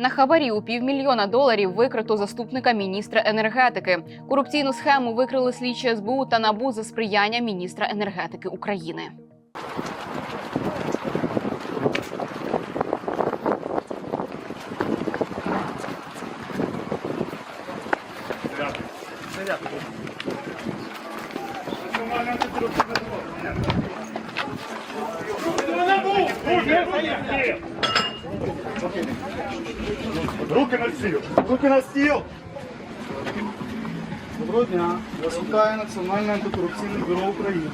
На хабарі у півмільйона доларів викрито заступника міністра енергетики. Корупційну схему викрили слідчі СБУ та НАБУ за сприяння міністра енергетики України. Руки на стіл! Руки на стіл! Доброго дня. Вас вітає Національне антикорупційне бюро України.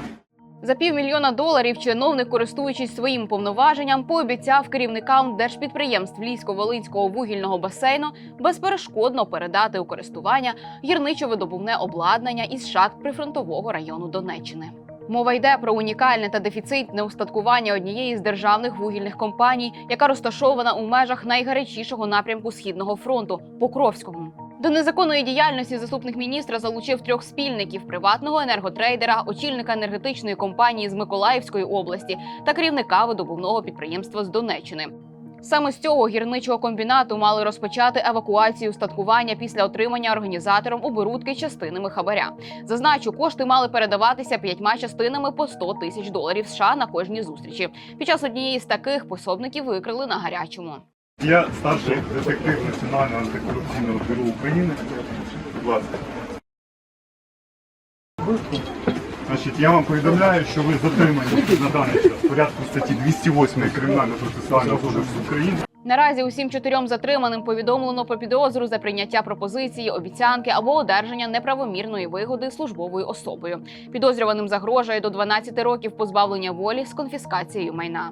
За півмільйона доларів чиновник, користуючись своїм повноваженням, пообіцяв керівникам держпідприємств Львівсько-Волинського вугільного басейну безперешкодно передати у користування гірничо-видобувне обладнання із шахт прифронтового району Донеччини. Мова йде про унікальне та дефіцитне устаткування однієї з державних вугільних компаній, яка розташована у межах найгарячішого напрямку східного фронту Покровському. До незаконної діяльності заступник міністра залучив трьох спільників: приватного енерготрейдера, очільника енергетичної компанії з Миколаївської області та керівника видобувного підприємства з Донеччини. Саме з цього гірничого комбінату мали розпочати евакуацію устаткування після отримання організатором оборудки частинами хабаря. Зазначу, кошти мали передаватися п'ятьма частинами по 100 тисяч доларів США на кожній зустрічі. Під час однієї з таких пособників викрили на гарячому. Я старший детектив Національного антикорупційного бюро України. Будь ласка. Значить, я вам повідомляю, що ви затримані на даний час в порядку статті 208 Кримінального процесуального кодексу України. Наразі усім чотирьом затриманим повідомлено про підозру за прийняття пропозиції, обіцянки або одержання неправомірної вигоди службовою особою. Підозрюваним загрожує до 12 років позбавлення волі з конфіскацією майна.